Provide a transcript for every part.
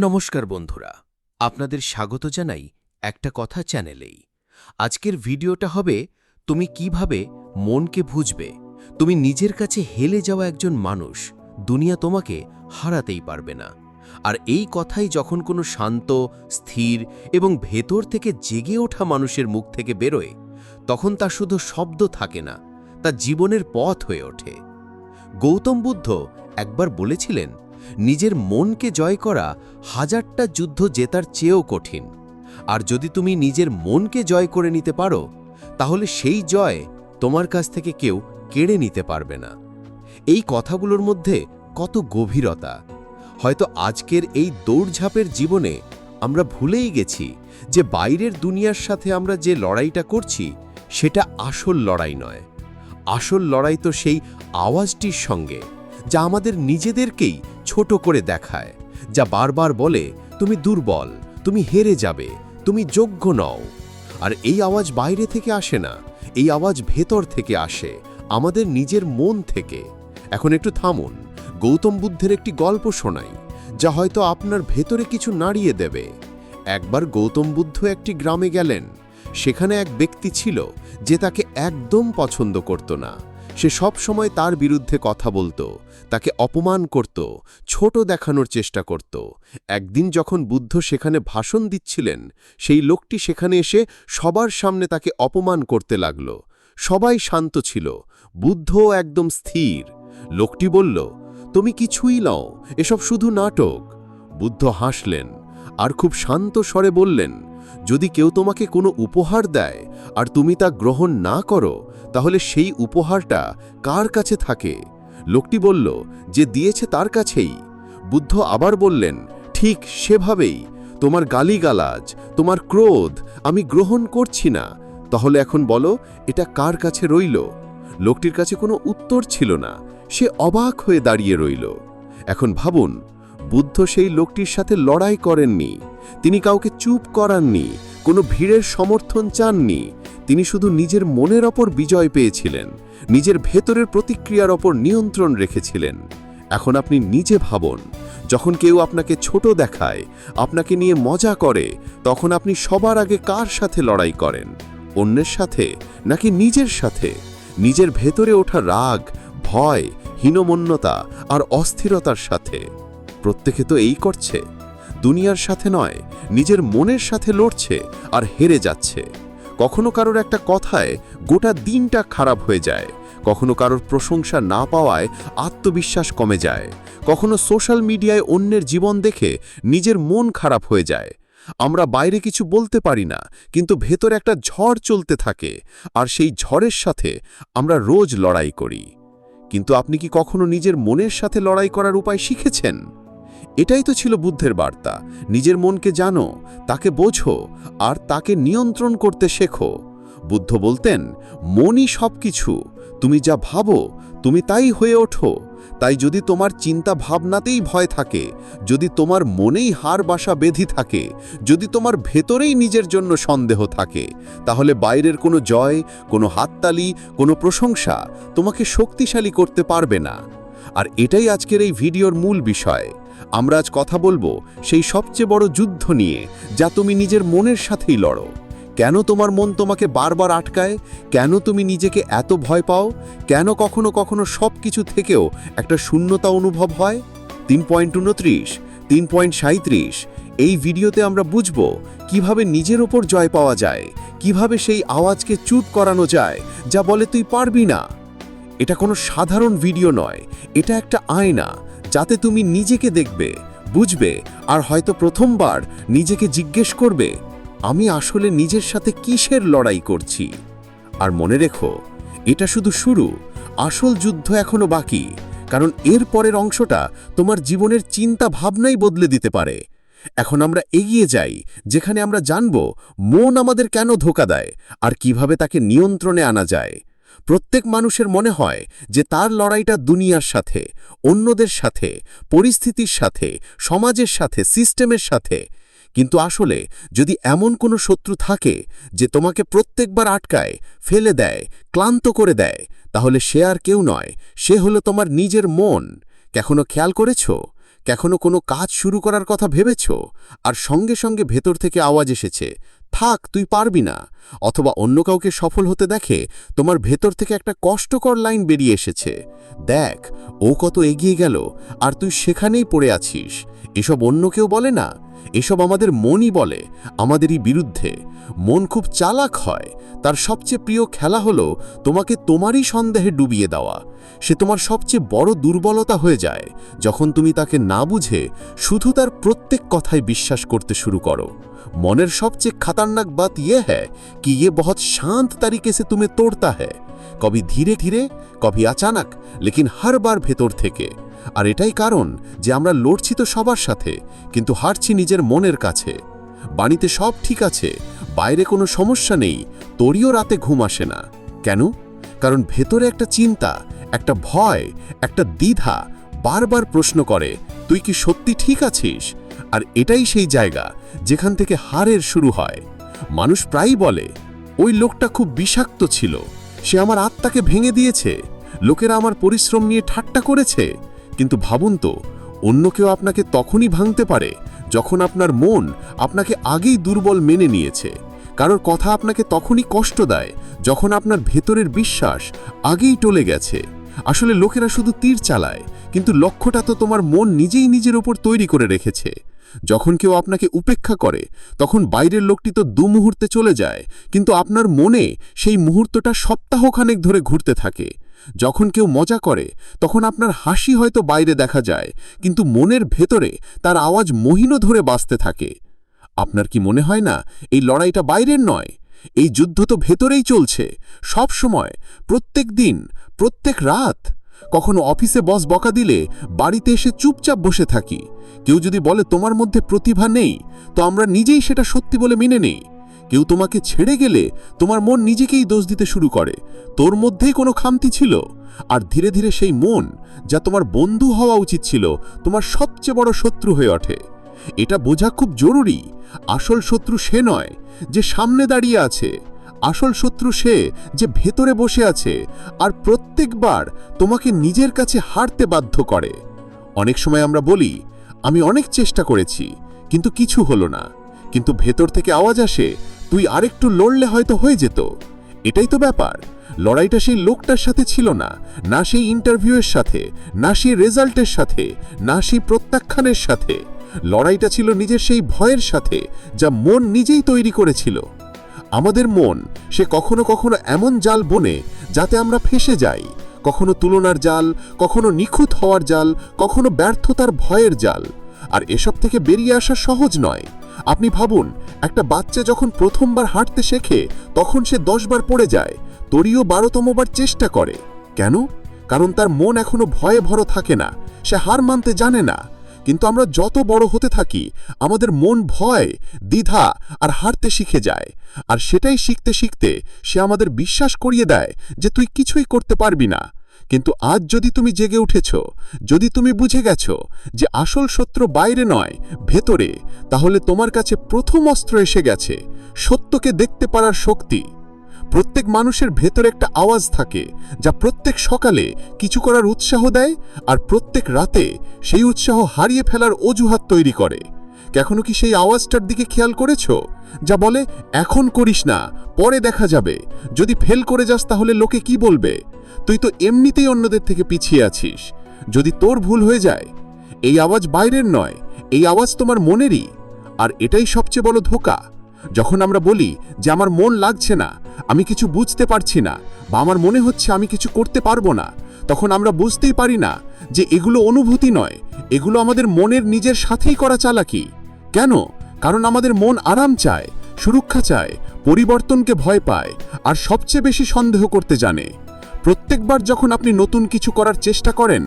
নমস্কার বন্ধুরা, আপনাদের স্বাগত জানাই একটা কথা চ্যানেলেই। আজকের ভিডিওটা হবে, তুমি কীভাবে মনকে বুঝবে? তুমি নিজের কাছে হেলে যাওয়া একজন মানুষ, দুনিয়া তোমাকে হারাতেই পারবে না। আর এই কথাই যখন কোনো শান্ত, স্থির এবং ভেতর থেকে জেগে ওঠা মানুষের মুখ থেকে বেরোয়, তখন তা শুধু শব্দ থাকে না, তা জীবনের পথ হয়ে ওঠে। গৌতম বুদ্ধ একবার বলেছিলেন নিজের মনকে জয় করা হাজারটা যুদ্ধ জেতার চেয়েও কঠিন। আর যদি তুমি নিজের মনকে জয় করে নিতে পারো, তাহলে সেই জয় তোমার কাছ থেকে কেউ কেড়ে নিতে পারবে না। এই কথাগুলোর মধ্যে কত গভীরতা। হয়তো আজকের এই দৌড়ঝাঁপের জীবনে আমরা ভুলেই গেছি যে বাইরের দুনিয়ার সাথে আমরা যে লড়াইটা করছি, সেটা আসল লড়াই নয়। আসল লড়াই তো সেই আওয়াজটির সঙ্গে, যা আমাদের নিজেদেরকেই ছোট করে দেখায়, যা বারবার বলে, তুমি দুর্বল, তুমি হেরে যাবে, তুমি যোগ্য নও। আর এই আওয়াজ বাইরে থেকে আসে না, এই আওয়াজ ভেতর থেকে আসে, আমাদের নিজের মন থেকে। এখন একটু থামুন, গৌতম বুদ্ধের একটি গল্প শোনাই, যা হয়তো আপনার ভেতরে কিছু নাড়িয়ে দেবে। একবার গৌতম বুদ্ধ একটি গ্রামে গেলেন, সেখানে এক ব্যক্তি ছিল যে তাকে একদম পছন্দ করত না। সে সব সময় তার বিরুদ্ধে কথা বলতো তাকে অপমান করত, ছোট দেখানোর চেষ্টা করত। একদিন যখন বুদ্ধ সেখানে ভাষণ দিচ্ছিলেন, সেই লোকটি সেখানে এসে সবার সামনে তাকে অপমান করতে লাগল। সবাই শান্ত ছিল, বুদ্ধও একদম স্থির। লোকটি বলল, তুমি কিছুই নাও, এসব শুধু নাটক। বুদ্ধ হাসলেন, আর খুব শান্ত স্বরে বললেন, যদি কেউ তোমাকে কোনো উপহার দেয়, আর তুমি তা গ্রহণ না করো, তাহলে সেই উপহারটা কার কাছে থাকে? লোকটি বলল, যে দিয়েছে তার কাছেই। বুদ্ধ আবার বললেন, ঠিক সেভাবেই। তোমার গালিগালাজ, তোমার ক্রোধ আমি গ্রহণ করছি না। তাহলে এখন বলো, এটা কার কাছে রইল? লোকটির কাছে কোনো উত্তর ছিল না। সে অবাক হয়ে দাঁড়িয়ে রইল। এখন ভাবুন, বুদ্ধ সেই লোকটির সাথে লড়াই করেননি। তিনি কাউকে চুপ করাননি, কোনো ভিড়ের সমর্থন চাননি। তিনি শুধু নিজের মনের ওপর বিজয় পেয়েছিলেন, নিজের ভেতরের প্রতিক্রিয়ার ওপর নিয়ন্ত্রণ রেখেছিলেন। এখন আপনি নিজে ভাবুন, যখন কেউ আপনাকে ছোট দেখায়, আপনাকে নিয়ে মজা করে, তখন আপনি সবার আগে কার সাথে লড়াই করেন? অন্যের সাথে নাকি নিজের সাথে? নিজের ভেতরে ওঠা রাগ, ভয়, হীনমন্যতা আর অস্থিরতার সাথে। প্রত্যেকে তো এই করছে। দুনিয়ার সাথে নয়, নিজের মনের সাথে লড়ছে আর হেরে যাচ্ছে। কখনো কারোর একটা কথায় গোটা দিনটা খারাপ হয়ে যায়। কখনো কারোর প্রশংসা না পাওয়ায় আত্মবিশ্বাস কমে যায়। কখনো সোশ্যাল মিডিয়ায় অন্যের জীবন দেখে নিজের মন খারাপ হয়ে যায়। আমরা বাইরে কিছু বলতে পারি না, কিন্তু ভেতর একটা ঝড় চলতে থাকে, আর সেই ঝড়ের সাথে আমরা রোজ লড়াই করি। কিন্তু আপনি কি কখনো নিজের মনের সাথে লড়াই করার উপায় শিখেছেন? এটাই তো ছিল বুদ্ধের বার্তা। নিজের মনকে জানো, তাকে বোঝো, আর তাকে নিয়ন্ত্রণ করতে শেখো। বুদ্ধ বলতেন, মনই সব কিছু তুমি যা ভাবো, তুমি তাই হয়ে ওঠো। তাই যদি তোমার চিন্তা ভাবনাতেই ভয় থাকে, যদি তোমার মনেই হার বাসা বেধি থাকে, যদি তোমার ভেতরেই নিজের জন্য সন্দেহ থাকে, তাহলে বাইরের কোনো জয়, কোনো হাততালি, কোনো প্রশংসা তোমাকে শক্তিশালী করতে পারবে না। আর এটাই আজকের এই ভিডিওর মূল বিষয়। আমরা আজ কথা বলব সেই সবচেয়ে বড় যুদ্ধ নিয়ে, যা তুমি নিজের মনের সাথেই লড়ো। কেন তোমার মন তোমাকে বারবার আটকায়? কেন তুমি নিজেকে এত ভয় পাও? কেন কখনো কখনো সব কিছু থেকেও একটা শূন্যতা অনুভব হয়? তিন পয়েন্ট উনত্রিশ তিন পয়েন্ট সাঁত্রিশ এই ভিডিওতে আমরা বুঝব কীভাবে নিজের ওপর জয় পাওয়া যায়, কীভাবে সেই আওয়াজকে চুপ করানো যায়, যা বলে তুই পারবি না। এটা কোনো সাধারণ ভিডিও নয়, এটা একটা আয়না যাতে তুমি নিজেকে দেখবে, বুঝবে আর হয়তো প্রথমবার নিজেকে জিজ্ঞেস করবে, আমি আসলে নিজের সাথে কিসের লড়াই করছি? আর মনে রেখো, এটা শুধু শুরু, আসল যুদ্ধ এখনও বাকি, কারণ এর পরের অংশটা তোমার জীবনের চিন্তা ভাবনাই বদলে দিতে পারে। এখন আমরা এগিয়ে যাই, যেখানে আমরা জানব মন আমাদের কেন ধোকা দেয় আর কীভাবে তাকে নিয়ন্ত্রণে আনা যায়। প্রত্যেক মানুষের মনে হয় যে তার লড়াইটা দুনিয়ার সাথে, অন্যদের সাথে, পরিস্থিতির সাথে, সমাজের সাথে, সিস্টেমের সাথে। কিন্তু আসলে যদি এমন কোনো শত্রু থাকে যে তোমাকে প্রত্যেকবার আটকায়, ফেলে দেয়, ক্লান্ত করে দেয়, তাহলে সে আর কেউ নয়, সে হলো তোমার নিজের মন। কখনো খেয়াল করেছ? কখনো কোনো কাজ শুরু করার কথা ভেবেছ? আর সঙ্গে সঙ্গে ভেতর থেকে আওয়াজ এসেছে থাক, তুই পারবি না। অথবা অন্য কাউকে সফল হতে দেখে তোমার ভেতর থেকে একটা কষ্টকর লাইন বেরিয়ে এসেছে। দেখ, ও কত এগিয়ে গেল, আর তুই সেখানেই পড়ে আছিস। এসব অন্য কেউ বলে না। এসব আমাদের মনই বলে, আমাদেরই বিরুদ্ধে। মন খুব চালাক হয়। তার সবচেয়ে প্রিয় খেলা হলো তোমাকে তোমারই সন্দেহে ডুবিয়ে দেওয়া। সে তোমার সবচেয়ে বড় দুর্বলতা হয়ে যায়। যখন তুমি তাকে না বুঝে, শুধু তার প্রত্যেক কথায় বিশ্বাস করতে শুরু করো। মনের সবচেয়ে খাতারনাক বাত ইয়ে হ্যাঁ কি ইয়ে বহৎ শান্ত তারিখে সে তুমি তোড়তা হ্যাঁ কবি ধীরে ধীরে, কবি আচানক, লেকিন হর বার ভেতর থেকে। আর এটাই কারণ যে আমরা লড়ছি তো সবার সাথে, কিন্তু হারছি নিজের মনের কাছে। বাড়িতে সব ঠিক আছে, বাইরে কোনো সমস্যা নেই তোরইও রাতে ঘুম আসে না। কেন? কারণ ভেতরে একটা চিন্তা, একটা ভয়, একটা দ্বিধা বারবার প্রশ্ন করে, তুই কি সত্যি ঠিক আছিস? আর এটাই সেই জায়গা যেখান থেকে হারের শুরু হয়। মানুষ প্রায়ই বলে, ওই লোকটা খুব বিষাক্ত ছিল, সে আমার আত্মাকে ভেঙে দিয়েছে, লোকেরা আমার পরিশ্রম নিয়ে ঠাট্টা করেছে। কিন্তু ভাবুন তো, অন্য কেউ আপনাকে তখনই ভাঙতে পারে যখন আপনার মন আপনাকে আগেই দুর্বল মেনে নিয়েছে। কারোর কথা আপনাকে তখনই কষ্ট দেয় যখন আপনার ভেতরের বিশ্বাস আগেই টলে গেছে। আসলে লোকেরা শুধু তীর চালায়, কিন্তু লক্ষ্যটা তো তোমার মন নিজেই নিজের ওপর তৈরি করে রেখেছে। যখন কেউ আপনাকে উপেক্ষা করে, তখন বাইরের লোকটি তো দু মুহূর্তে চলে যায়, কিন্তু আপনার মনে সেই মুহূর্তটা সপ্তাহখানেক ধরে ঘুরতে থাকে। যখন কেউ মজা করে, তখন আপনার হাসি হয়তো বাইরে দেখা যায়, কিন্তু মনের ভেতরে তার আওয়াজ মহিনও ধরে বাঁচতে থাকে। আপনার কি মনে হয় না, এই লড়াইটা বাইরের নয়? এই যুদ্ধ তো ভেতরেই চলছে। সব সময়, প্রত্যেক দিন, প্রত্যেক রাত। কখনো অফিসে বস বকা দিলে বাড়িতে এসে চুপচাপ বসে থাকি। কেউ যদি বলে, তোমার মধ্যে প্রতিভা নেই, তো আমরা নিজেই সেটা সত্যি বলে মেনে নেই। কেউ তোমাকে ছেড়ে গেলে তোমার মন নিজেকেই দোষ দিতে শুরু করে। তোর মধ্যেই কোনো খামতি ছিল। আর ধীরে ধীরে সেই মন যা তোমার বন্ধু হওয়া উচিত ছিল, তোমার সবচেয়ে বড় শত্রু হয়ে ওঠে। এটা বোঝা খুব জরুরি। আসল শত্রু সে নয় যে সামনে দাঁড়িয়ে আছে। আসল শত্রু সে যে ভেতরে বসে আছে আর প্রত্যেকবার তোমাকে নিজের কাছে হারতে বাধ্য করে। অনেক সময় আমরা বলি, আমি অনেক চেষ্টা করেছি, কিন্তু কিছু হলো না। কিন্তু ভেতর থেকে আওয়াজ আসে তুই আরেকটু লড়লে হয়তো হয়ে যেত। এটাই তো ব্যাপার। লড়াইটা সেই লোকটার সাথে ছিল না না সেই ইন্টারভিউয়ের সাথে, না সেই রেজাল্টের সাথে, না সেই প্রত্যাখ্যানের সাথে। লড়াইটা ছিল নিজের সেই ভয়ের সাথে, যা মন নিজেই তৈরি করেছিল। আমাদের মন, সে কখনো কখনো এমন জাল বনে, যাতে আমরা ফেসে যাই। কখনো তুলনার জাল, কখনো নিখুঁত হওয়ার জাল, কখনো ব্যর্থতার ভয়ের জাল। আর এসব থেকে বেরিয়ে আসা সহজ নয়। আপনি ভাবুন, একটা বাচ্চা যখন প্রথমবার হাঁটতে শেখে, তখন সে দশবার পড়ে যায়। তরিও বারোতমবার চেষ্টা করে। কেন? কারণ তার মন এখনও ভয়ে ভরো থাকে না। সে হার মানতে জানে না। কিন্তু আমরা যত বড় হতে থাকি, আমাদের মন ভয়, দ্বিধা আর হারতে শিখে যায়। আর সেটাই শিখতে শিখতে সে আমাদের বিশ্বাস করিয়ে দেয় যে তুই কিছুই করতে পারবি না। কিন্তু আজ যদি তুমি জেগে উঠেছ, যদি তুমি বুঝে গেছ যে আসল শত্রু বাইরে নয়, ভেতরে, তাহলে তোমার কাছে প্রথম অস্ত্র এসে গেছে, সত্যকে দেখতে পারার শক্তি। প্রত্যেক মানুষের ভেতরে একটা আওয়াজ থাকে, যা প্রত্যেক সকালে কিছু করার উৎসাহ দেয়, আর প্রত্যেক রাতে সেই উৎসাহ হারিয়ে ফেলার অজুহাত তৈরি করে। কখনো কি সেই আওয়াজটার দিকে খেয়াল করেছ? যা বলে, এখন করিস না, পরে দেখা যাবে। যদি ফেল করে যাস তাহলে লোকে কি বলবে? তুই তো এমনিতেই অন্যদের থেকে পিছিয়ে আছিস। যদি তোর ভুল হয়ে যায়, এই আওয়াজ বাইরের নয়, এই আওয়াজ তোমার মনেরই। আর এটাই সবচেয়ে বড় ধোকা। যখন আমরা বলি যে আমার মন লাগছে না, আমি কিছু বুঝতে পারছি না, বা আমার মনে হচ্ছে আমি কিছু করতে পারব না, তখন আমরা বুঝতেই পারি না যে এগুলো অনুভূতি নয়, এগুলো আমাদের মনের নিজের সাথেই করা চালাকি। কেন? কারণ আমাদের মন আরাম চায়, সুরক্ষা চায়, পরিবর্তনকে ভয় পায়, আর সবচেয়ে বেশি সন্দেহ করতে জানে। প্রত্যেকবার যখন আপনি নতুন কিছু করার চেষ্টা করেন,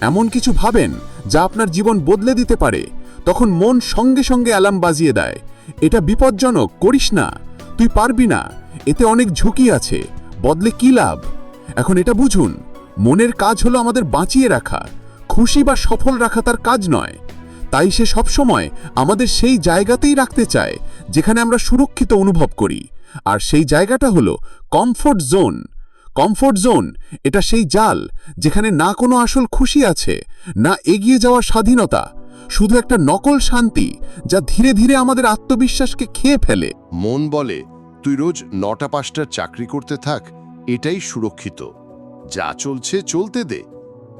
এমন কিছু ভাবেন যা আপনার জীবন বদলে দিতে পারে, তখন মন সঙ্গে সঙ্গে অ্যালার্ম বাজিয়ে দেয়, এটা বিপজ্জনক, করিস না, তুই পারবি না, এতে অনেক ঝুঁকি আছে, বদলে কি লাভ? এখন এটা বুঝুন, মনের কাজ হলো আমাদের বাঁচিয়ে রাখা, খুশি বা সফল রাখা তার কাজ নয়। তাই সে সবসময় আমাদের সেই জায়গাতেই রাখতে চায়, যেখানে আমরা সুরক্ষিত অনুভব করি। আর সেই জায়গাটা হলো কমফোর্ট জোন কমফোর্ট জোন এটা সেই জাল, যেখানে না কোনো আসল খুশি আছে, না এগিয়ে যাওয়ার স্বাধীনতা, শুধু একটা নকল শান্তি, যা ধীরে ধীরে আমাদের আত্মবিশ্বাসকে খেয়ে ফেলে। মন বলে, তুই রোজ নটা পাঁচটার চাকরি করতে থাক, এটাই সুরক্ষিত। যা চলছে চলতে দে,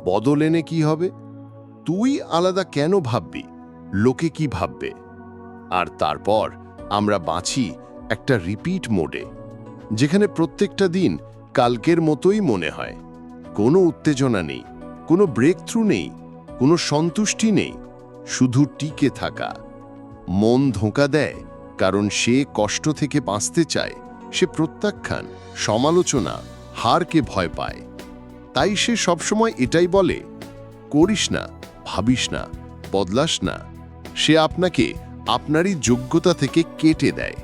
বদল এনে কি হবে? তুই আলাদা কেন ভাববি? লোকে কি ভাববে? আর তারপর আমরা বাঁচি একটা রিপিট মোডে যেখানে প্রত্যেকটা দিন কালকের মতোই মনে হয়। কোনো উত্তেজনা নেই, কোনো ব্রেক থ্রু নেই, কোনো সন্তুষ্টি নেই, শুধু টিকে থাকা। মন ধোঁকা দেয়, কারণ সে কষ্ট থেকে বাঁচতে চায়, সে প্রত্যাখ্যান, সমালোচনা, হারকে ভয় পায়। তাই সে সবসময় এটাই বলে, করিস না। ভাবিস না, বদলাস না। সে আপনাকে আপনারই যোগ্যতা থেকে কেটে দেয়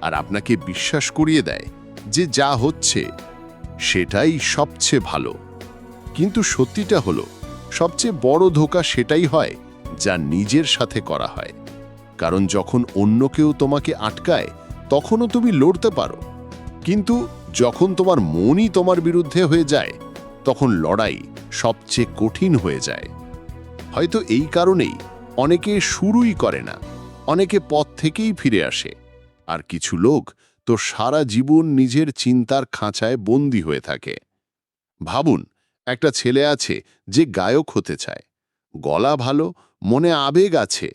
আর আপনাকে বিশ্বাস করিয়ে দেয় যে যা হচ্ছে সেটাই সবচেয়ে ভালো। কিন্তু সত্যিটা হলো, সবচেয়ে বড় ধোকা সেটাই হয় যা নিজের সাথে করা হয়। কারণ যখন অন্য কেউ তোমাকে আটকায়, তখনও তুমি লড়তে পারো। কিন্তু যখন তোমার মনই তোমার বিরুদ্ধে হয়ে যায়, তখন লড়াই সবচেয়ে কঠিন হয়ে যায়। হয়তো এই কারণেই অনেকে শুরুই করে না, অনেকে পথ থেকেই ফিরে আসে। আর কিছু লোক তো সারা জীবন নিজের চিন্তার খাঁচায় বন্দী হয়ে থাকে। ভাবুন, একটা ছেলে আছে যে গায়ক হতে চায়। গলা ভালো, মনে আবেগ আছে,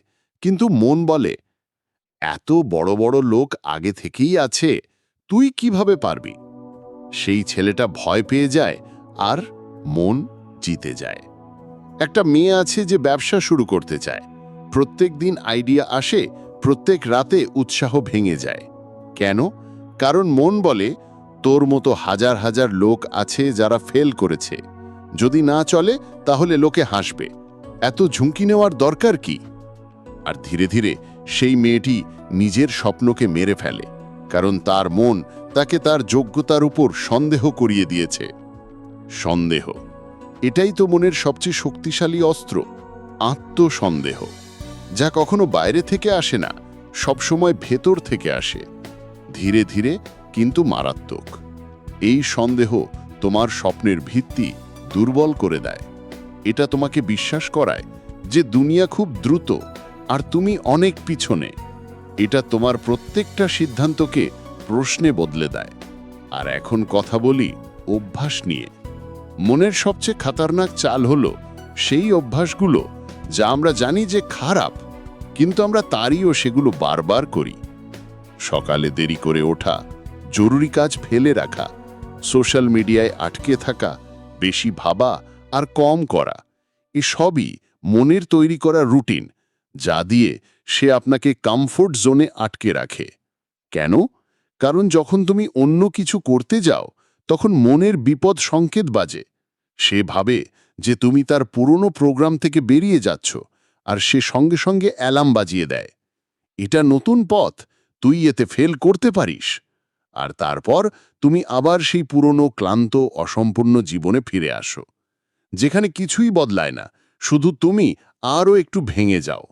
কিন্তু মন বলে, এত বড় বড় লোক আগে থেকেই আছে, তুই কীভাবে পারবি? সেই ছেলেটা ভয় পেয়ে যায় আর মন জিতে যায়। একটা মেয়ে আছে যে ব্যবসা শুরু করতে চায়। প্রত্যেক দিন আইডিয়া আসে, প্রত্যেক রাতে উৎসাহ ভেঙে যায়। কেন? কারণ মন বলে, তোর মতো হাজার হাজার লোক আছে যারা ফেল করেছে। যদি না চলে, তাহলে লোকে হাসবে। এত ঝুঁকি নেওয়ার দরকার কি? আর ধীরে ধীরে সেই মেয়েটি নিজের স্বপ্নকে মেরে ফেলে, কারণ তার মন তাকে তার যোগ্যতার উপর সন্দেহ করিয়ে দিয়েছে। সন্দেহ। এটাই তো মনের সবচেয়ে শক্তিশালী অস্ত্র, আত্মসন্দেহ, যা কখনো বাইরে থেকে আসে না সবসময় ভেতর থেকে আসে, ধীরে ধীরে কিন্তু মারাত্মক। এই সন্দেহ তোমার স্বপ্নের ভিত্তি দুর্বল করে দেয়। এটা তোমাকে বিশ্বাস করায় যে দুনিয়া খুব দ্রুত আর তুমি অনেক পিছনে। এটা তোমার প্রত্যেকটা সিদ্ধান্তকে প্রশ্নে বদলে দেয়। আর এখন কথা বলি অভ্যাস নিয়ে। মনের সবচেয়ে খাতারনাক চাল হলো সেই অভ্যাসগুলো যা আমরা জানি যে খারাপ, কিন্তু আমরা তারইও সেগুলো বারবার করি। সকালে দেরি করে ওঠা, জরুরি কাজ ফেলে রাখা, সোশ্যাল মিডিয়ায় আটকে থাকা, বেশি ভাবা আর কম করা, এসবই মনের তৈরি করা রুটিন যা দিয়ে সে আপনাকে কমফোর্ট জোনে আটকে রাখে। কেন? কারণ যখন তুমি অন্য কিছু করতে যাও তখন মনের বিপদ সংকেত বাজে। সে ভাবে যে তুমি তার পুরনো প্রোগ্রাম থেকে বেরিয়ে যাচ্ছ আর সে সঙ্গে সঙ্গে অ্যালার্ম বাজিয়ে দেয়। এটা নতুন পথ, তুই এতে ফেল করতে পারিস। আর তারপর তুমি আবার সেই পুরনো, ক্লান্ত, অসম্পূর্ণ জীবনে ফিরে আসো। যেখানে কিছুই বদলায় না, শুধু তুমি আরও একটু ভেঙে যাও।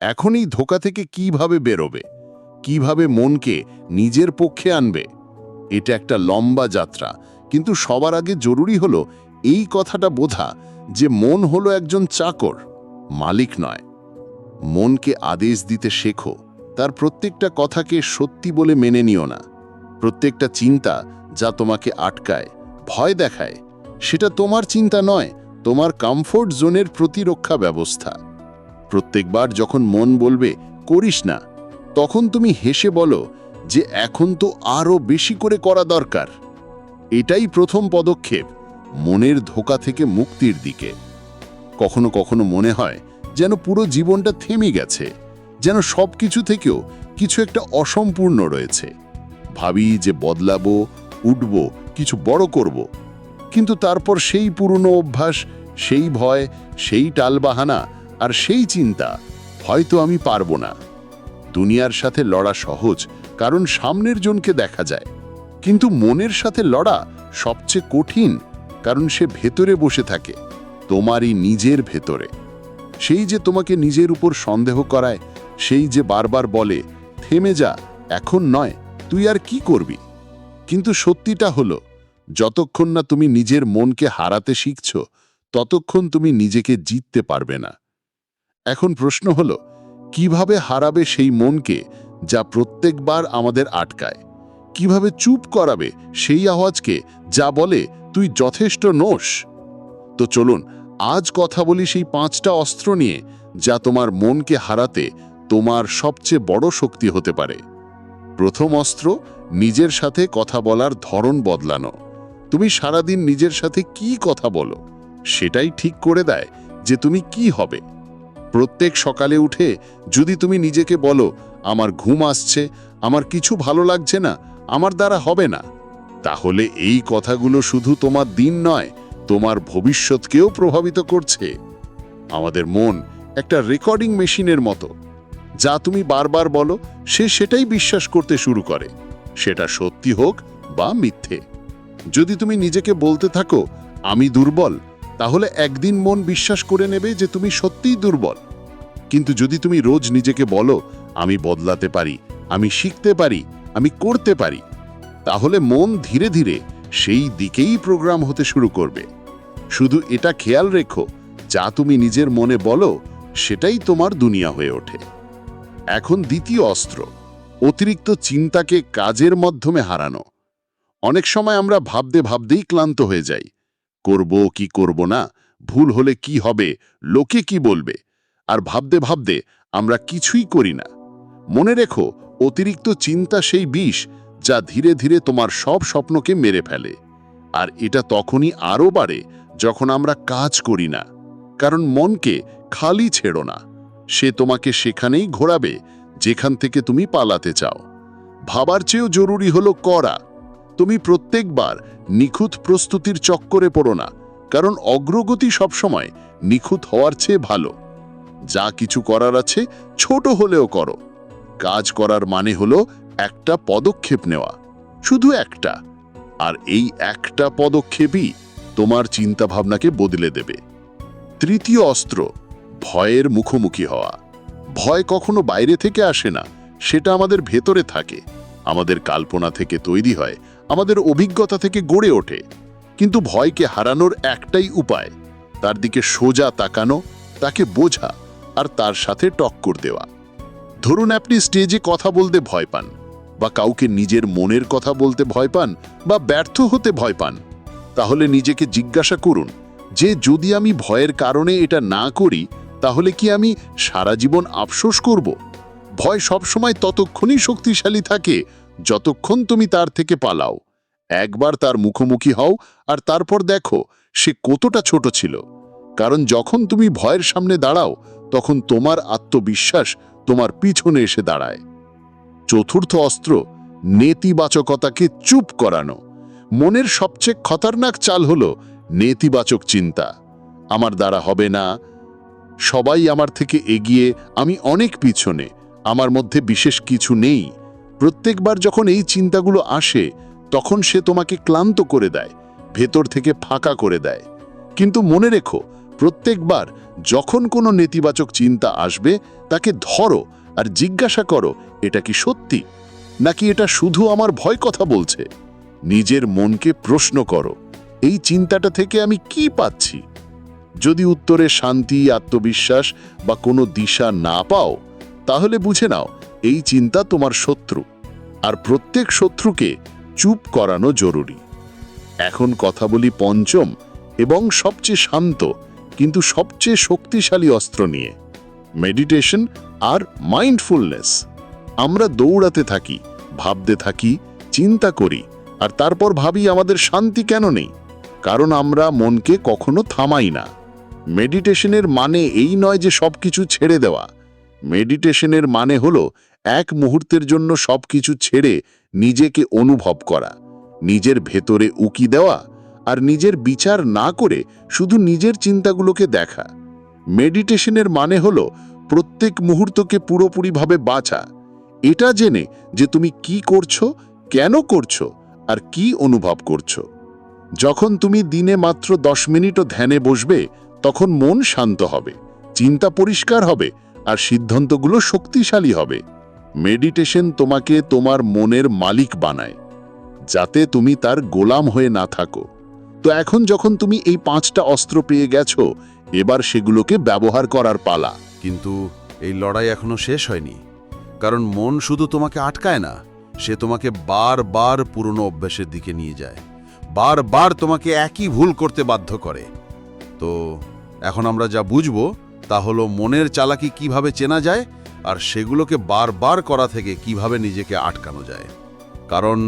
এখন এই ধোকা থেকে কীভাবে বেরোবে? কীভাবে মনকে নিজের পক্ষে আনবে? এটা একটা লম্বা যাত্রা। কিন্তু সবার আগে জরুরি হলো এই কথাটা বোঝা যে মন হলো একজন চাকর, মালিক নয়। মনকে আদেশ দিতে শেখো, তার প্রত্যেকটা কথাকে সত্যি বলে মেনে নিও না। প্রত্যেকটা চিন্তা যা তোমাকে আটকায়, ভয় দেখায়, সেটা তোমার চিন্তা নয়, তোমার কমফোর্ট জোনের প্রতিরক্ষা ব্যবস্থা। প্রত্যেকবার যখন মন বলবে, করিস না, তখন তুমি হেসে বলো যে এখন তো আরও বেশি করে করা দরকার। এটাই প্রথম পদক্ষেপ, মনের ধোকা থেকে মুক্তির দিকে। কখনো কখনো মনে হয় যেন পুরো জীবনটা থেমে গেছে, যেন সব কিছু থেকেও কিছু একটা অসম্পূর্ণ রয়েছে। ভাবি যে বদলাবো, উঠব, কিছু বড় করব, কিন্তু তারপর সেই পুরনো অভ্যাস, সেই ভয়, সেই টালবাহানা আর সেই চিন্তা হয়তো আমি পারব না। দুনিয়ার সাথে লড়া সহজ কারণ সামনের জনকে দেখা যায়। কিন্তু মনের সাথে লড়া সবচেয়ে কঠিন কারণ সে ভেতরে বসে থাকে, তোমারই নিজের ভেতরে। সেই যে তোমাকে নিজের উপর সন্দেহ করায়, সেই যে বারবার বলে, থেমে যা, এখন নয়, তুই আর কি করবি? কিন্তু সত্যিটা হলো, যতক্ষণ না তুমি নিজের মনকে হারাতে শিখছ, ততক্ষণ তুমি নিজেকে জিততে পারবে না। এখন প্রশ্ন হলো, কীভাবে হারাবে সেই মনকে যা প্রত্যেকবার আমাদের আটকায়। কীভাবে চুপ করাবে সেই আওয়াজকে যা বলে, তুই যথেষ্ট নোস তো চলুন, আজ কথা বলি সেই পাঁচটা অস্ত্র নিয়ে, যা তোমার মনকে হারাতে তোমার সবচেয়ে বড় শক্তি হতে পারে। প্রথম অস্ত্র, নিজের সাথে কথা বলার ধরন বদলানো। তুমি সারাদিন নিজের সাথে কি কথা বলো? সেটাই ঠিক করে দেয় যে তুমি কি হবে। প্রত্যেক সকালে উঠে যদি তুমি নিজেকে বলো আমার ঘুম আসছে, আমার কিছু ভালো লাগছে না, আমার দ্বারা হবে না। তাহলে এই কথাগুলো শুধু তোমার দিন নয়, তোমার ভবিষ্যৎকেও প্রভাবিত করছে। আমাদের মন একটা রেকর্ডিং মেশিনের মতো। যা তুমি বারবার বলো, সে সেটাই বিশ্বাস করতে শুরু করে। সেটা সত্যি হোক বা মিথ্যে। যদি তুমি নিজেকে বলতে থাকো, আমি দুর্বল, তাহলে একদিন মন বিশ্বাস করে নেবে যে তুমি সত্যিই দুর্বল। কিন্তু যদি তুমি রোজ নিজেকে বলো, আমি বদলাতে পারি, আমি শিখতে পারি, আমি করতে পারি, তাহলে মন ধীরে ধীরে সেই দিকেই প্রোগ্রাম হতে শুরু করবে। শুধু এটা খেয়াল রেখো, যা তুমি নিজের মনে বলো, সেটাই তোমার দুনিয়া হয়ে ওঠে। এখন দ্বিতীয় অস্ত্র, অতিরিক্ত চিন্তাকে কাজের মাধ্যমে হারানো। অনেক সময় আমরা ভাবতে ভাবতেই ক্লান্ত হয়ে যাই। করব কি করব না, ভুল হলে কি হবে, লোকে কি বলবে? আর ভাবতে ভাবতে আমরা কিছুই করি না। মনে রেখো, অতিরিক্ত চিন্তা সেই বিষ যা ধীরে ধীরে তোমার সব স্বপ্নকে মেরে ফেলে। আর এটা তখনই আরও বাড়ে যখন আমরা কাজ করি না। কারণ মনকে খালি ছেড়ো না। সে তোমাকে সেখানেই ঘোরাবে, যেখান থেকে তুমি পালাতে চাও। ভাবার চেয়েও জরুরি হলো করা। তুমি প্রত্যেকবার নিখুঁত প্রস্তুতির চক্করে পড়ো না, কারণ অগ্রগতি সবসময় নিখুঁত হওয়ার চেয়ে ভালো। যা কিছু করার আছে ছোট হলেও করো। কাজ করার মানে হলো একটা পদক্ষেপ নেওয়া, শুধু একটা। আর এই একটা পদক্ষেপই তোমার চিন্তাভাবনাকে বদলে দেবে। তৃতীয় অস্ত্র, ভয়ের মুখোমুখি হওয়া। ভয় কখনো বাইরে থেকে আসে না, সেটা আমাদের ভেতরে থাকে। আমাদের কাল্পনা থেকে তৈরি হয়, আমাদের অভিজ্ঞতা থেকে গড়ে ওঠে। কিন্তু ভয়কে হারানোর একটাই উপায়, তার দিকে সোজা তাকানো, তাকে বোঝা। আর তার সাথে টক্কর দেওয়া। ধরুন আপনি স্টেজে কথা বলতে ভয় পান, বা কাউকে নিজের মনের কথা বলতে ভয় পান, বা ব্যর্থ হতে ভয় পান। তাহলে নিজেকে জিজ্ঞাসা করুন, যে যদি আমি ভয়ের কারণে এটা না করি, তাহলে কি আমি সারা জীবন আফসোস করব? ভয় সবসময় ততক্ষণই শক্তিশালী থাকে, যতক্ষণ তুমি তার থেকে পালাও। একবার তার মুখোমুখি হও আর তারপর দেখো, সে কতটা ছোট ছিল। কারণ যখন তুমি ভয়ের সামনে দাঁড়াও তখন তোমার আত্মবিশ্বাস তোমার পিছনে এসে দাঁড়ায়। চতুর্থ অস্ত্র, নেতিবাচকতাকে চুপ করানো। মনের সবচেয়ে খতরনাক চাল হলো নেতিবাচক চিন্তা। আমার দ্বারা হবে না। সবাই আমার থেকে এগিয়ে, আমি অনেক পিছনে, আমার মধ্যে বিশেষ কিছু নেই। প্রত্যেকবার যখন এই চিন্তাগুলো আসে, তখন সে তোমাকে ক্লান্ত করে দেয়, ভেতর থেকে ফাঁকা করে দেয়। কিন্তু মনে রেখো, প্রত্যেকবার যখন কোনো নেতিবাচক চিন্তা আসবে, তাকে ধরো আর জিজ্ঞাসা করো, এটা কি সত্যি? নাকি এটা শুধু আমার ভয় কথা বলছে? নিজের মনকে প্রশ্ন করো, এই চিন্তাটা থেকে আমি কি পাচ্ছি? যদি উত্তরে শান্তি, আত্মবিশ্বাস বা কোনো দিশা না পাও, তাহলে বুঝে নাও, এই চিন্তা তোমার শত্রু। আর প্রত্যেক শত্রুকে চুপ করানো জরুরি। এখন কথা বলি পঞ্চম এবং সবচেয়ে শান্ত কিন্তু সবচেয়ে শক্তিশালী অস্ত্র নিয়ে। মেডিটেশন আর মাইন্ডফুলনেস আমরা দৌড়াতে থাকি, ভাবতে থাকি, চিন্তা করি, আর তারপর ভাবি আমাদের শান্তি কেন নেই? কারণ আমরা মনকে কখনো থামাই না। মেডিটেশনের মানে এই নয় যে সব কিছু ছেড়ে দেওয়া। মেডিটেশনের মানে হলো এক মুহূর্তের জন্য সব কিছু ছেড়ে নিজেকে অনুভব করা, নিজের ভেতরে উকি দেওয়া আর নিজের বিচার না করে শুধু নিজের চিন্তাগুলোকে দেখা। মেডিটেশনের মানে হলো প্রত্যেক মুহূর্তকে পুরোপুরিভাবে বাঁচা এটা জেনে যে তুমি কি করছ, কেন করছ, আর কি অনুভব করছ। যখন তুমি দিনে মাত্র দশ মিনিটও ধ্যানে বসবে, তখন মন শান্ত হবে, চিন্তা পরিষ্কার হবে, আর সিদ্ধান্তগুলো শক্তিশালী হবে। মেডিটেশন তোমাকে তোমার মনের মালিক বানায়, যাতে তুমি তার গোলাম হয়ে না থাকো। তো এখন যখন তুমি এই পাঁচটা অস্ত্র পেয়ে গেছো, এবার সেগুলোকে ব্যবহার করার পালা। কিন্তু এই লড়াই এখনও শেষ হয়নি। কারণ মন শুধু তোমাকে আটকায় না, সে তোমাকে বারবার পুরনো অভ্যাসের দিকে নিয়ে যায়। বারবার তোমাকে একই ভুল করতে বাধ্য করে। তো এখন আমরা যা বুঝব, তা হলো মনের চালাকি কীভাবে চেনা যায় আর সেগুলোকে বারবার করা থেকে কীভাবে নিজেকে আটকানো যায়। কারণ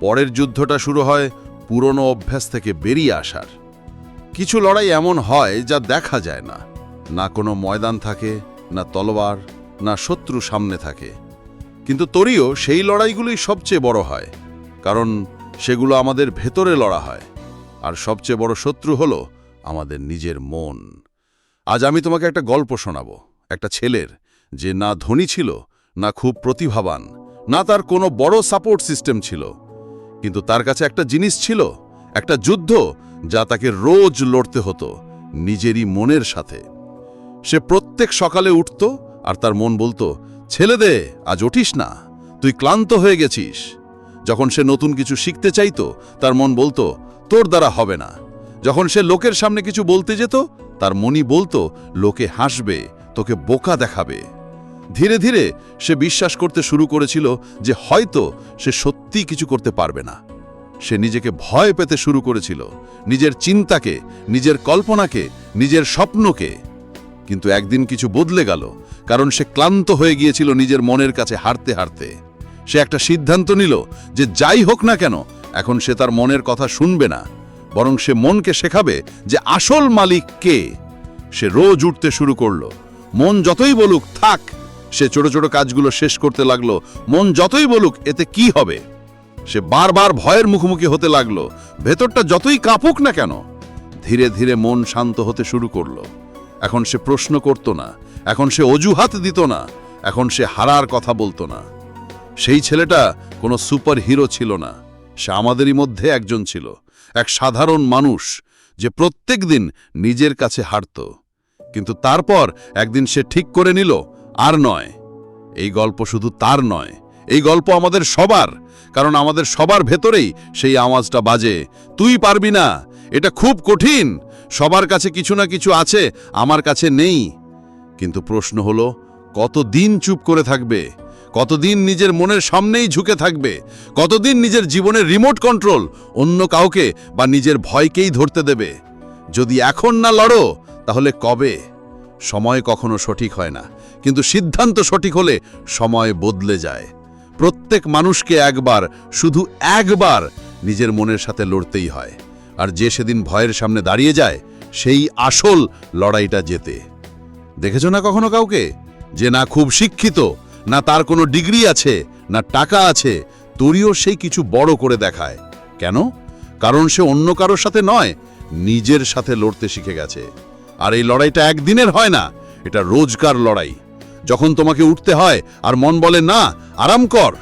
পরের যুদ্ধটা শুরু হয় পুরনো অভ্যাস থেকে বেরিয়ে আসার। কিছু লড়াই এমন হয় যা দেখা যায় না। না কোনো ময়দান থাকে, না তলোয়ার, না শত্রু সামনে থাকে। কিন্তু তরিও সেই লড়াইগুলোই সবচেয়ে বড় হয়, কারণ সেগুলো আমাদের ভেতরে লড়া হয়। আর সবচেয়ে বড় শত্রু হলো আমাদের নিজের মন। আজ আমি তোমাকে একটা গল্প শোনাবো, একটা ছেলের, যে না ধনী ছিল, না খুব প্রতিভাবান, না তার কোনো বড় সাপোর্ট সিস্টেম ছিল। কিন্তু তার কাছে একটা জিনিস ছিল, একটা যুদ্ধ যা তাকে রোজ লড়তে হতো, নিজেরই মনের সাথে। সে প্রত্যেক সকালে উঠত আর তার মন বলতো, ছেলে দে, আজ উঠিস না, তুই ক্লান্ত হয়ে গেছিস। যখন সে নতুন কিছু শিখতে চাইতো, তার মন বলতো, তোর দ্বারা হবে না। যখন সে লোকের সামনে কিছু বলতে যেত, তার মনই বলতো, লোকে হাসবে, তোকে বোকা দেখাবে। ধীরে ধীরে সে বিশ্বাস করতে শুরু করেছিল যে হয়তো সে সত্যিই কিছু করতে পারবে না। সে নিজেকে ভয় পেতে শুরু করেছিল, নিজের চিন্তাকে, নিজের কল্পনাকে, নিজের স্বপ্নকে। কিন্তু একদিন কিছু বদলে গেল, কারণ সে ক্লান্ত হয়ে গিয়েছিল নিজের মনের কাছে হারতে হারতে। সে একটা সিদ্ধান্ত নিল যে যাই হোক না কেন, এখন সে তার মনের কথা শুনবে না, বরং সে মনকে শেখাবে যে আসল মালিক কে। সে রোজ উঠতে শুরু করল, মন যতই বলুক, থাক সে ছোট ছোট কাজগুলো শেষ করতে লাগল। মন যতই বলুক, এতে কি হবে? সে বারবার ভয়ের মুখোমুখি হতে লাগল। ভেতরটা যতই কাঁপুক না কেন, ধীরে ধীরে মন শান্ত হতে শুরু করল। এখন সে প্রশ্ন করত না, এখন সে অজুহাত দিত না, এখন সে হারার কথা বলতো না। সেই ছেলেটা কোনো সুপার হিরো ছিল না, সে আমাদেরই মধ্যে একজন ছিল, এক সাধারণ মানুষ যে প্রত্যেক দিন নিজের কাছে হারত। কিন্তু তারপর একদিন সে ঠিক করে নিল আর নয়। এই গল্প শুধু তার নয়, এই গল্প আমাদের সবার, কারণ আমাদের সবার ভেতরেই সেই আওয়াজটা বাজে। তুই পারবি না, এটা খুব কঠিন, সবার কাছে কিছু না কিছু আছে, আমার কাছে নেই। কিন্তু প্রশ্ন হলো, কতদিন চুপ করে থাকবে? কতদিন নিজের মনের সামনেই ঝুঁকে থাকবে? কতদিন নিজের জীবনের রিমোট কন্ট্রোল অন্য কাউকে বা নিজের ভয়কেই ধরতে দেবে? যদি এখন না লড়ো, তাহলে কবে? সময় কখনো সঠিক হয় না। কিন্তু সিদ্ধান্ত সঠিক হলে সময় বদলে যায়। প্রত্যেক মানুষকে একবার, শুধু একবার নিজের মনের সাথে লড়তেই হয়। আর যে সেদিন ভয়ের সামনে দাঁড়িয়ে যায়, সেই আসল লড়াইটা জেতে। দেখেছ না কখনো কাউকে? যে না খুব শিক্ষিত, না তার কোনো ডিগ্রি আছে, না টাকা আছে, তরিও সেই কিছু বড় করে দেখায়। কেন? কারণ সে অন্য কারোর সাথে নয়, নিজের সাথে লড়তে শিখে গেছে। আর এই লড়াইটা একদিনের হয় না, এটা রোজকার লড়াই। যখন তোমাকে উঠতে হয় আর মন বলে, না, আরাম কর।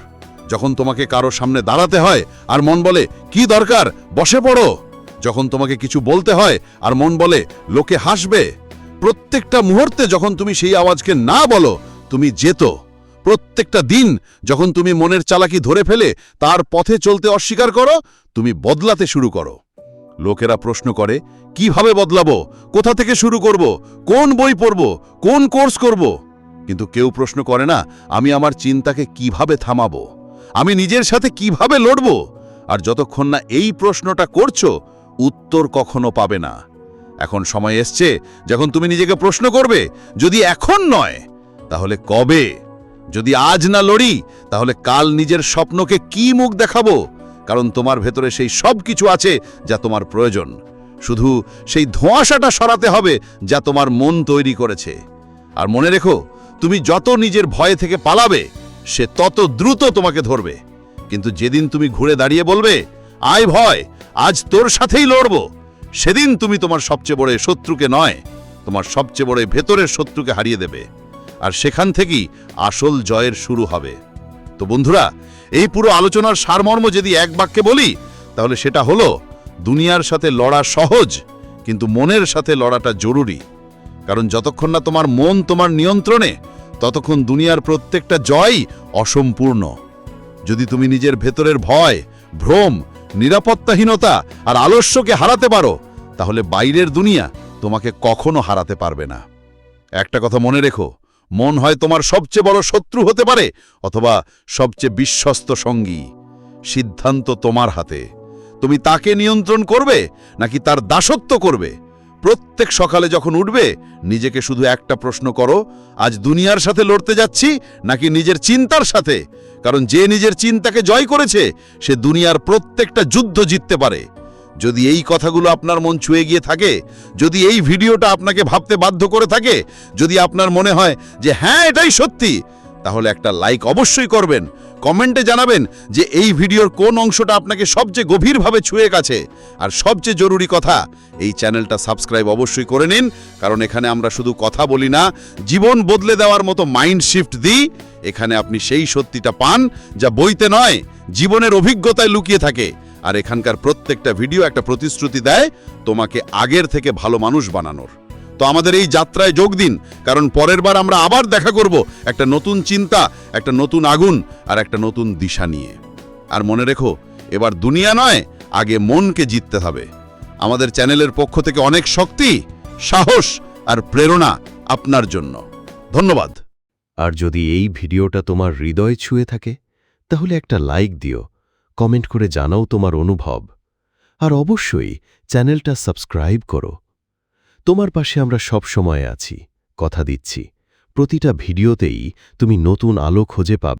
যখন তোমাকে কারও সামনে দাঁড়াতে হয় আর মন বলে, কি দরকার? বসে পড়ো। যখন তোমাকে কিছু বলতে হয় আর মন বলে, লোকে হাসবে। প্রত্যেকটা মুহূর্তে যখন তুমি সেই আওয়াজকে না বলো, তুমি যেত। প্রত্যেকটা দিন যখন তুমি মনের চালাকি ধরে ফেলে, তার পথে চলতে অস্বীকার করো, তুমি বদলাতে শুরু করো। লোকেরা প্রশ্ন করে, কীভাবে বদলাবো? কোথা থেকে শুরু করব? কোন বই পড়ব? কোন কোর্স করব? কিন্তু কেউ প্রশ্ন করে না, আমি আমার চিন্তাকে কীভাবে থামাবো? আমি নিজের সাথে কীভাবে লড়ব? আর যতক্ষণ না এই প্রশ্নটা করছ, উত্তর কখনো পাবে না। এখন সময় এসছে, যখন তুমি নিজেকে প্রশ্ন করবে, যদি এখন নয়, তাহলে কবে? যদি আজ না লড়ি, তাহলে কাল নিজের স্বপ্নকে কি মুখ দেখাবো? কারণ তোমার ভেতরে সেই সব কিছু আছে যা তোমার প্রয়োজন। শুধু সেই ধোঁয়াশাটা সরাতে হবে যা তোমার মন তৈরি করেছে। আর মনে রেখো তুমি যত নিজের ভয় থেকে পালাবে, সে তত দ্রুত তোমাকে ধরবে। কিন্তু যেদিন তুমি ঘুরে দাঁড়িয়ে বলবে, আয় ভয়, আজ তোর সাথেই লড়ব, সেদিন তুমি তোমার সবচেয়ে বড় শত্রুকে নয়, তোমার সবচেয়ে বড় ভেতরের শত্রুকে হারিয়ে দেবে। আর সেখান থেকেই আসল জয়ের শুরু হবে। তো বন্ধুরা, এই পুরো আলোচনার সারমর্ম যদি এক বাক্যে বলি, তাহলে সেটা হলো, দুনিয়ার সাথে লড়া সহজ, কিন্তু মনের সাথে লড়াটা জরুরি। কারণ যতক্ষণ না তোমার মন তোমার নিয়ন্ত্রণে, ততক্ষণ দুনিয়ার প্রত্যেকটা জয় অসম্পূর্ণ। যদি তুমি নিজের ভেতরের ভয়, ভ্রম, নিরাপত্তাহীনতা আর আলস্যকে হারাতে পারো, তাহলে বাইরের দুনিয়া তোমাকে কখনো হারাতে পারবে না। একটা কথা মনে রেখো, মন হয় তোমার সবচেয়ে বড় শত্রু হতে পারে অথবা সবচেয়ে বিশ্বস্ত সঙ্গী। সিদ্ধান্ত তোমার হাতে। তুমি তাকে নিয়ন্ত্রণ করবে নাকি তার দাসত্ব করবে? প্রত্যেক সকালে যখন উঠবে, নিজেকে শুধু একটা প্রশ্ন করো, আজ দুনিয়ার সাথে লড়তে যাচ্ছি নাকি নিজের চিন্তার সাথে? কারণ যে নিজের চিন্তাকে জয় করেছে, সে দুনিয়ার প্রত্যেকটা যুদ্ধ জিততে পারে। যদি এই কথাগুলো আপনার মন ছুঁয়ে গিয়ে থাকে, যদি এই ভিডিওটা আপনাকে ভাবতে বাধ্য করে থাকে, যদি আপনার মনে হয় যে হ্যাঁ এটাই সত্যি, তাহলে একটা লাইক অবশ্যই করবেন। কমেন্টে জানাবেন যে এই ভিডিওর কোন অংশটা আপনাকে সবচেয়ে গভীরভাবে ছুঁয়ে গেছে। আর সবচেয়ে জরুরি কথা, এই চ্যানেলটা সাবস্ক্রাইব অবশ্যই করে নিন, কারণ এখানে আমরা শুধু কথা বলি না, জীবন বদলে দেওয়ার মতো মাইন্ড শিফট দিই। এখানে আপনি সেই সত্যিটা পান, যা বইতে নয়, জীবনের অভিজ্ঞতায় লুকিয়ে থাকে। আর এখানকার প্রত্যেকটা ভিডিও একটা প্রতিশ্রুতি দেয়, তোমাকে আগের থেকে ভালো মানুষ বানানোর। তো আমাদের এই যাত্রায় যোগ দিন, কারণ পরের বার আমরা আবার দেখা করব একটা নতুন চিন্তা, একটা নতুন আগুন আর একটা নতুন দিশা নিয়ে। আর মনে রেখো, এবার দুনিয়া নয়, আগে মনকে জিততে হবে। আমাদের চ্যানেলের পক্ষ থেকে অনেক শক্তি, সাহস আর প্রেরণা আপনার জন্য। ধন্যবাদ। আর যদি এই ভিডিওটা তোমার হৃদয় ছুঁয়ে থাকে, তাহলে একটা লাইক দিও, কমেন্ট করে জানাও তোমার অনুভব। আর অবশ্যই চ্যানেলটা সাবস্ক্রাইব করো। তোমার পাশে আমরা সব সময় আছি, কথা দিচ্ছি। প্রতিটা ভিডিওতেই তুমি নতুন আলো খুঁজে পাবে।